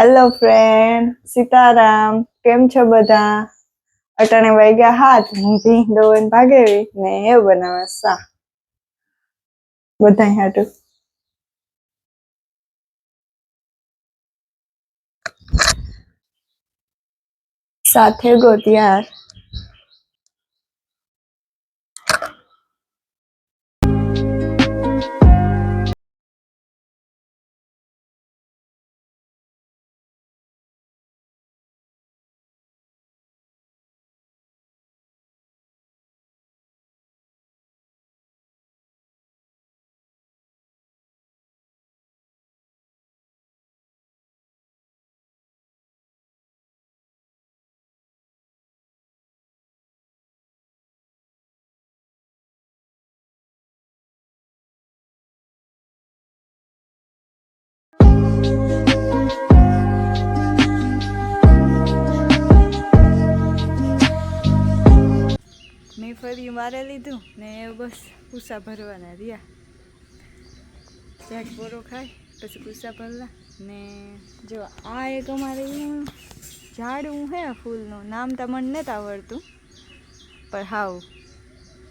hello friend Sitaram કેમ છો બધા અટાણે વાગ્યા હાથ હું ભીહ દોન ભાગેવી ને એ બનાવે સા બધા હાટું સાથે ગોત યાર ફરી મારે લીધું ને બસ ભૂસા ભરવાના રહ્યા ઝાડ પોરો ખાય પછી ભૂસા ભરલા ને જો આ એક અમારે ઝાડવું હે ફૂલનું નામ તમને નથી આવડતું પણ હાવ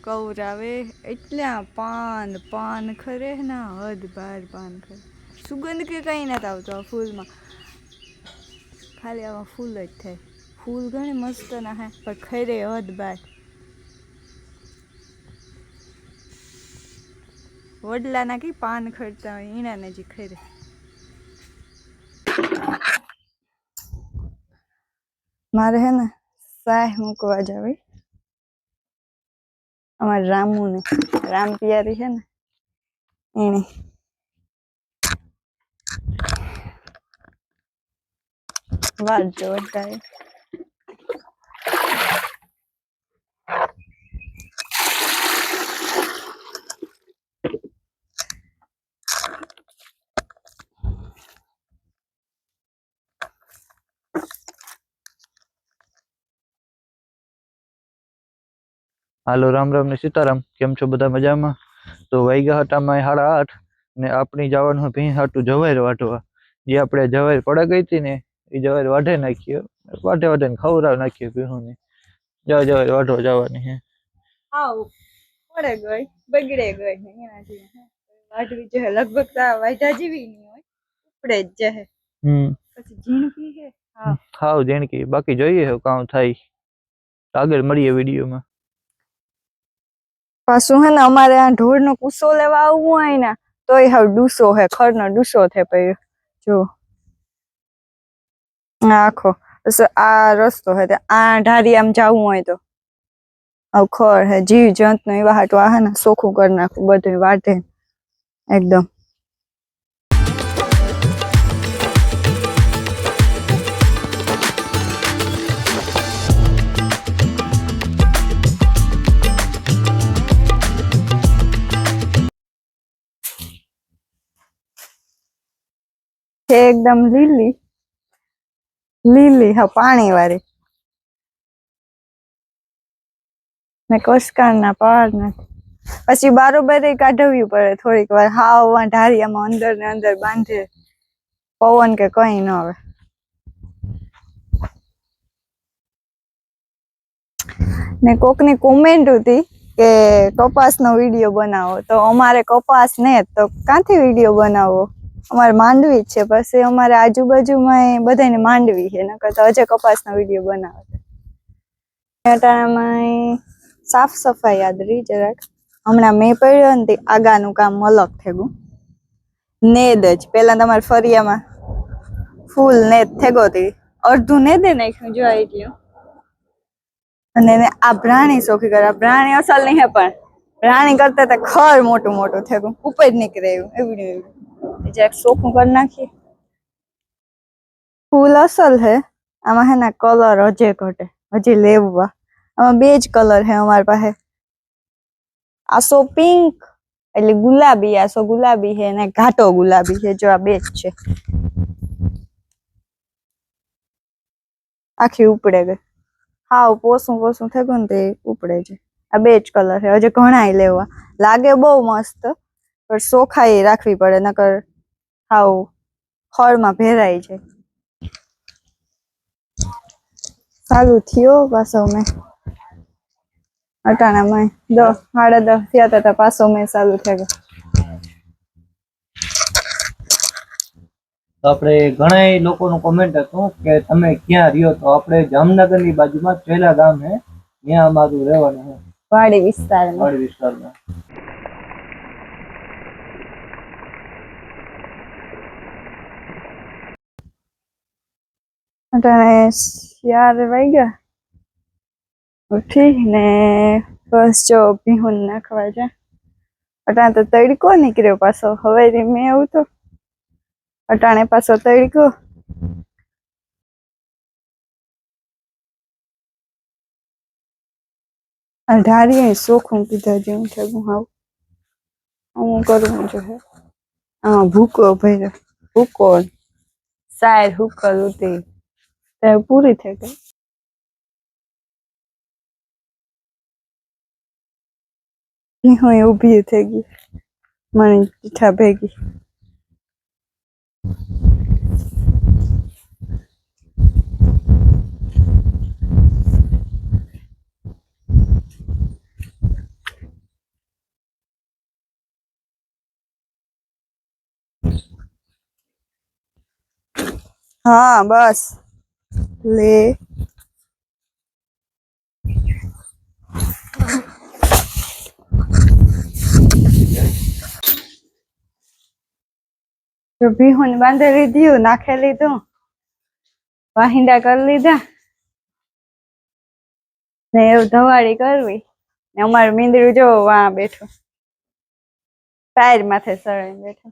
કવરાવે એટલે પાન પાન ખરે ના હદ બાર પાન ખરે સુગંધ કે કંઈ નથી આવતું આ ફૂલમાં ખાલી આવા ફૂલ જ થાય ફૂલ ઘણી મસ્ત ના હે પણ ખરે હદ બાર वडला ना कि पान खड़ता ईणा नजीक खड़े मारे है ना साय मुकवा जावे हमारे रामू ने राम प्यारी है ना इने वाल जोड़ता है હાલો રામ રામ ને સીતારામ કેમ છો બધા મજામાં તો વાઈગા હતા માં સાડા આઠ ને આપણી જવાનું ભીં હાટું જવાઈર વાટવા જે આપણે જવાઈર પડા ગઈ હતી ને એ જવાઈર વાઢે નાખીએ વાઢે વાઢે ને ખવડાવ નાખીએ ભીણું ને જવા જવાઈર વાઢવા જવાની હે પડે ગઈ બગડે ગઈ એનાથી વાઢવી જે લગભગ વાઢા જેવી નહીં હોય ઉપડે જ જશે હમ પછી જીણકી હે હા હાવ જીણકી બાકી જોઈએ કાઉ થાય આગળ મળીએ વિડીયોમાં પાછું હે ને અમારે આ ઢોરનો કુસો લેવા આવવું હોય ને તો એ હવે ડૂસો હે ખરનો ડૂસો થે પછી જો આખો આ રસ્તો હે આ ઢારી આમ જવું હોય તો આવું ખર હે જીવ જંત નો એવા હાટું આ હે ને સોખું કરી નાખું બધું વાઢે એકદમ છે એકદમ લીલી લીલી હા પાણી વાળી ને ના પાર નથી પછી બારોબર કાઢવવી પડે થોડીક વાર હાવ ઢારિયામાં અંદર ને અંદર બાંધે પવન કે કઈ ન આવે ને કોકની કોમેન્ટ હતી કે કપાસનો વિડીયો બનાવો તો અમારે કપાસ ને તો ક્યાંથી વિડીયો બનાવો અમારે માંડવી જ છે પછી અમારે આજુબાજુમાં બધાને માંડવી છે નકર તો અજય કપાસનો વિડીયો બનાવે અટાણામાં સાફ સફાઈ યાદ રહી જરાક હમણાં મેં પડ્યો ને તે આગાનું કામ અલગ થેગું નેદ જ પેલા તમારે ફરિયામાં ફૂલ નેદ થેગો હતી અડધું નેદે નાખ્યું જો આવી ગયું અને આ પ્રાણી શોખી કરે પ્રાણી અસલ નહીં હે પણ પ્રાણી કરતા તો ખર મોટું મોટું થયું ઉપર નીકળે એવું એવડું એવડું जेक शो को बन राखी फुल असल है अमाहे नकलर रजे कटे हजी लेवा अमा बेज कलर है हमारे पाहे असो पिंक એટલે ગુલાબી આસો ગુલાબી છે ને ગાટો ગુલાબી છે જો આ બેજ છે આખી ઉપડે હાવ પોસું પોસું થા ગુંદે ઉપડે છે આ બેજ कलर है अजय ઘણાઈ લેવા લાગે બહુ મસ્ત પર સોખાઈ રાખવી પડે નકર આવું હળમાં ભેરાય છે ચાલુ થયો પાછો મેં અટાણામાં દસ સાડા દસ થયા તા પાછો મેં ચાલુ થઈ ગયો તો આપણે ઘણા લોકોનું કોમેન્ટ હતું કે તમે ક્યાં રહ્યો તો આપણે જામનગર ની બાજુમાં ચેલા ગામ હે ત્યાં અમારું રહેવાનું છે વાડી વિસ્તારમાં વાડી વિસ્તારમાં ગયા ઉઠી ને બસ જો ભીહું નાખવા છે અટાણે તો તડકો નીકળ્યો પાછો હવે મેં એવું તો અટાણે પાછો તડકો ધારી શોખું કીધા જેવું છે હું હાવ હું કરવું જોઈએ હા ભૂકો ભાઈ ભૂકો સાયર હુકલ ઉતી पूरी थे क्या उभी हाँ, थे मैं चिट्ठा भेगी हाँ बस લે ભીહું બાંધી લીધું નાખી લીધું વાહિંડા કરી લીધા ને એવું ધવાડી કરવી ને અમારું મીંદડું જો વા બેઠું ટાયર માથે સળાઈ બેઠું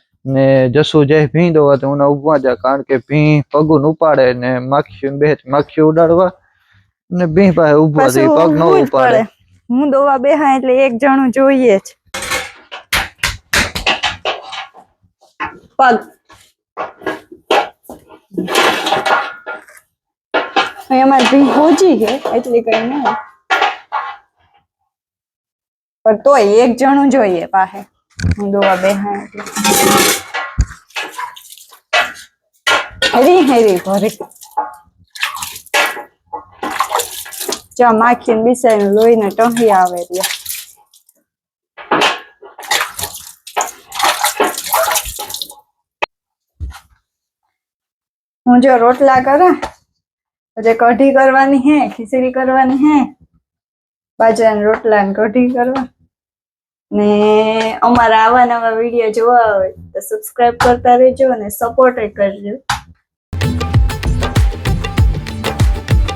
એ જસો જય ભીંડો તો ઉન ઉવા જા કાંકે પી પગું ન ઉપાડે ને માખીમે બેઠ માખી ઉડાળવા ને બે પા ઉભા થઈ પગ ન ઉપાડે હું દોવા બેહ એટલે એક જણું જોઈએ પગ એ માં ભી ખોજી છે એટલે કહી નહી પણ તો એક જણું જોઈએ પાહે दो अबे हैं अरे है रे अरे जो हमारे भी सही लोई न तो ही आवे रिया मुझे रोट ला कर मुझे कढ़ी करवानी है खिचड़ी करवानी है बाजार रोट कढ़ी करवा ને અમારા આવા વિડીયો જોવા હોય તો સબસ્ક્રાઈબ કરતા રહેજો અને સપોર્ટ કરજો